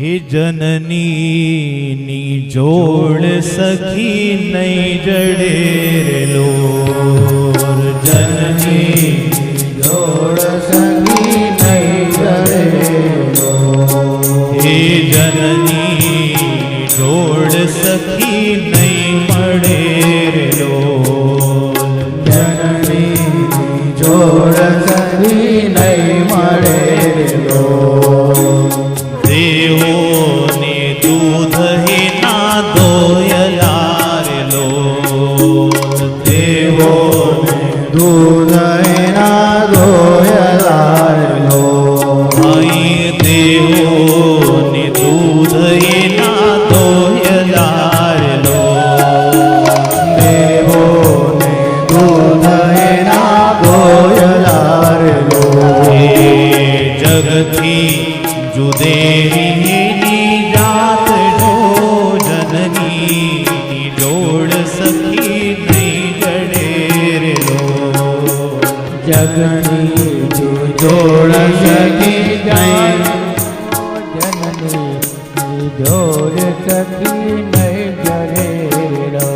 હે જનની જોડ સખી નહીં જડે લો જનની જોડ સખી નહીં જડે હે જનની જોડ સખી ना दो यार लो देवो देवो ने दूध ना लो देवो ने दूध लो जग जुदे જનની જોડ સખી નહીં જનની જોડ સખી નહીં જરે રો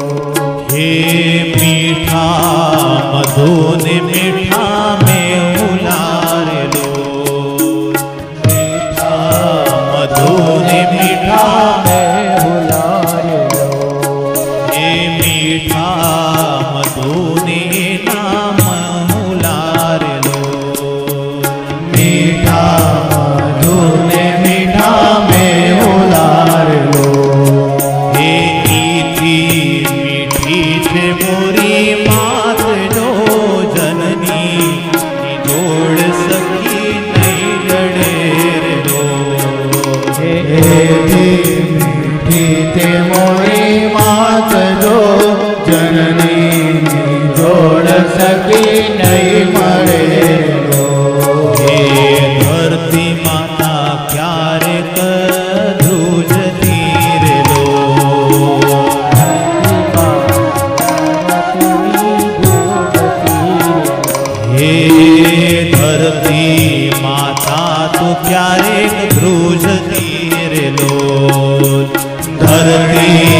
ક્યારેક ધ્રુજ તીરેલો ધરતી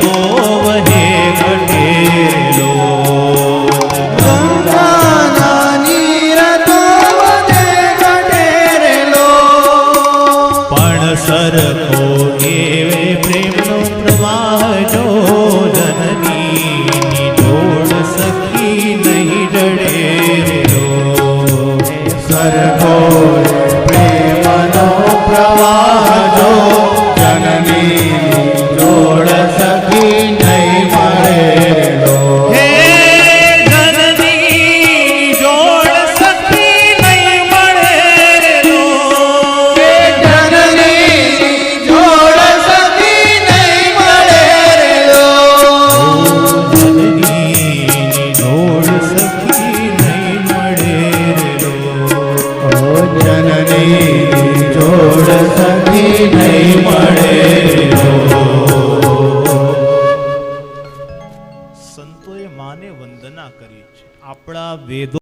તો de dos.